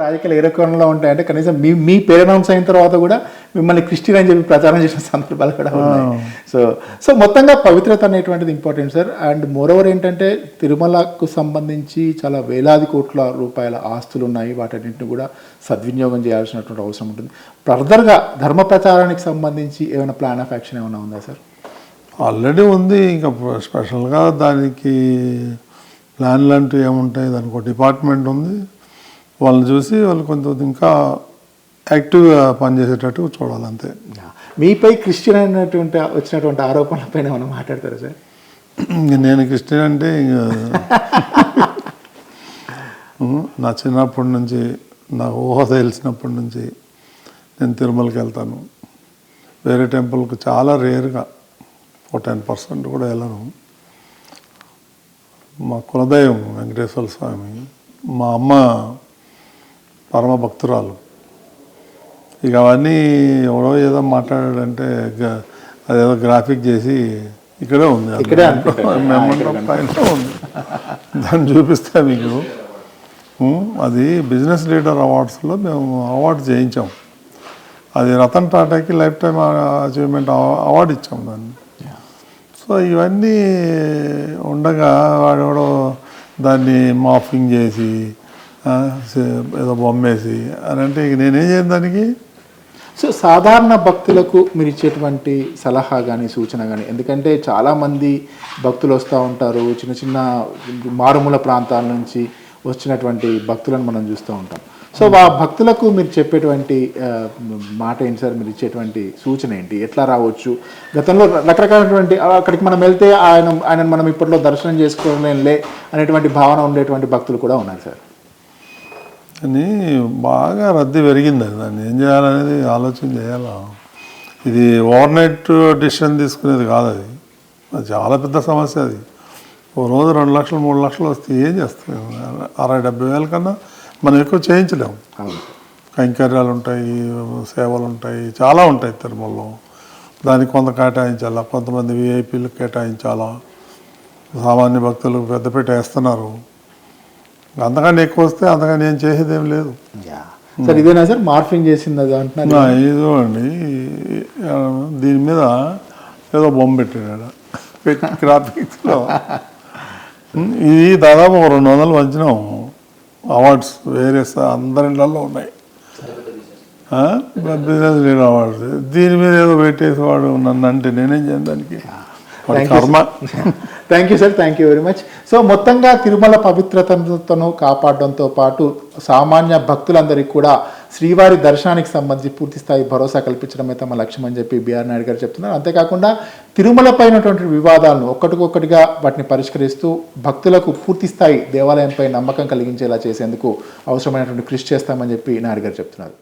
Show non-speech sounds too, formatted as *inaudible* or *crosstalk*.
రాజకీయాలు ఏ రకంలో ఉంటాయంటే కనీసం మీ మీ పేరు అనౌన్స్ అయిన తర్వాత కూడా మిమ్మల్ని క్రిస్టియన్ అని చెప్పి ప్రచారం చేసిన సందర్భాలు కూడా ఉన్నాయి. సో సో మొత్తంగా పవిత్రత అనేటువంటిది ఇంపార్టెంట్ సార్ అండ్ మోరోవర్ ఏంటంటే తిరుమలకు సంబంధించి చాలా వేలాది కోట్ల రూపాయల ఆస్తులు ఉన్నాయి. వాటన్నింటిని కూడా సద్వినియోగం చేయాల్సినటువంటి అవసరం ఉంటుంది. ఫర్దర్గా ధర్మ ప్రచారానికి సంబంధించి ఏమైనా ప్లాన్ ఆఫ్ యాక్షన్ ఏమైనా ఉందా సార్ ఆల్రెడీ ఉంది. ఇంకా స్పెషల్గా దానికి ప్లాన్లు అంటూ ఏముంటాయి? దానికి ఒక డిపార్ట్మెంట్ ఉంది. వాళ్ళని చూసి వాళ్ళు కొంచెం ఇంకా యాక్టివ్గా పనిచేసేటట్టు చూడాలి అంతే. మీపై క్రిస్టియన్ అయినటువంటి వచ్చినటువంటి ఆరోపణలపైన ఏమైనా మాట్లాడతారా సార్? నేను క్రిస్టియన్ అంటే *laughs* నా చిన్నప్పటి నుంచి నా ఊహ తెలిసినప్పటి నుంచి నేను తిరుమలకి వెళ్తాను. వేరే టెంపుల్కి చాలా రేర్గా ఒక టెన్ పర్సెంట్ కూడా వెళ్ళను. మా కులదైవం వెంకటేశ్వర స్వామి మా అమ్మ పరమ భక్తురాలు ఇక అవన్నీ ఎవడో ఏదో మాట్లాడాడంటే అదేదో గ్రాఫిక్ చేసి ఇక్కడే ఉంది. మెమోరం *laughs* పైన ఉంది. దాన్ని చూపిస్తే మీకు. అది బిజినెస్ లీడర్ అవార్డ్స్లో మేము అవార్డు చేయించాం. అది రతన్ టాటాకి లైఫ్ టైమ్ అచీవ్మెంట్ అవార్డు ఇచ్చాం దాన్ని. సో ఇవన్నీ ఉండగా వాడెవడో దాన్ని మాఫింగ్ చేసి ఏదో బొమ్మేసి. అని అంటే ఇక నేనేం చేయను దానికి? సో సాధారణ భక్తులకు మీరు ఇచ్చేటువంటి సలహా కానీ సూచన కానీ ఎందుకంటే చాలామంది భక్తులు వస్తూ ఉంటారు. చిన్న చిన్న మారుమూల ప్రాంతాల నుంచి వచ్చినటువంటి భక్తులను మనం చూస్తూ ఉంటాం. సో ఆ భక్తులకు మీరు చెప్పేటువంటి మాట ఏంటి సార్? మీరు ఇచ్చేటువంటి సూచన ఏంటి? ఎట్లా రావచ్చు? గతంలో రకరకాలైనటువంటి అక్కడికి మనం వెళ్తే ఆయన ఆయన మనం ఇప్పట్లో దర్శనం చేసుకోలేంలే అనేటువంటి భావన ఉండేటువంటి భక్తులు కూడా ఉన్నారు సార్. అని బాగా రద్దీ పెరిగింది దాన్ని ఏం చేయాలనేది ఆలోచన చేయాలా? ఇది ఓవర్ నైట్ డిసిషన్ తీసుకునేది కాదు అది. అది చాలా పెద్ద సమస్య అది. ఓ రోజు రెండు లక్షలు మూడు లక్షలు వస్తే ఏం చేస్తాం? అరవై డెబ్బై వేల కన్నా మనం ఎక్కువ చేయించలేము. కైంకర్యాలు ఉంటాయి సేవలు ఉంటాయి చాలా ఉంటాయి తిరుమలలో. దానికి కొంత కేటాయించాలా? కొంతమంది విఐపీలకు కేటాయించాలా? సామాన్య భక్తులకు పెద్దపీట వేస్తున్నారు. అంతకన్నా ఎక్కువ వస్తే అంతకన్నా ఏం చేసేది ఏం లేదు. యా. సార్ ఇదేనా సార్? మార్ఫింగ్ చేసింది అది అంటున్నారు? నా ఇది ఆ, దీని మీద ఏదో బొమ్మ పెట్టాడు పెట్టి గ్రాఫిక్స్లో. *laughs* ఇది దాదాపు ఒక రెండు వందలు పంచినాం అవార్డ్స్ వేరే స- అందరి ఇళ్ళల్లో ఉన్నాయి? Business leader awards. దీని మీద ఏదో పెట్టేసి వాడు నన్ను అంటే నేనేం చేయను దానికి. Thank you sir thank you very much so మొత్తంగా తిరుమల పవిత్రతను కాపాడడంతో పాటు సామాన్య భక్తులందరికీ కూడా శ్రీవారి దర్శనానికి సంబంధించి పూర్తి స్థాయి భరోసా కల్పించడం అయితే మా లక్ష్యం అని చెప్పి బీఆర్ నాయుడు గారు చెప్తున్నారు. అంతేకాకుండా తిరుమల పైనటువంటి వివాదాలను ఒక్కటికొక్కటిగా వాటిని పరిష్కరిస్తూ భక్తులకు పూర్తి స్థాయి దేవాలయంపై నమ్మకం కలిగించేలా చేసేందుకు అవసరమైనటువంటి కృషి చేస్తామని చెప్పి నాయుడు గారు చెప్తున్నారు.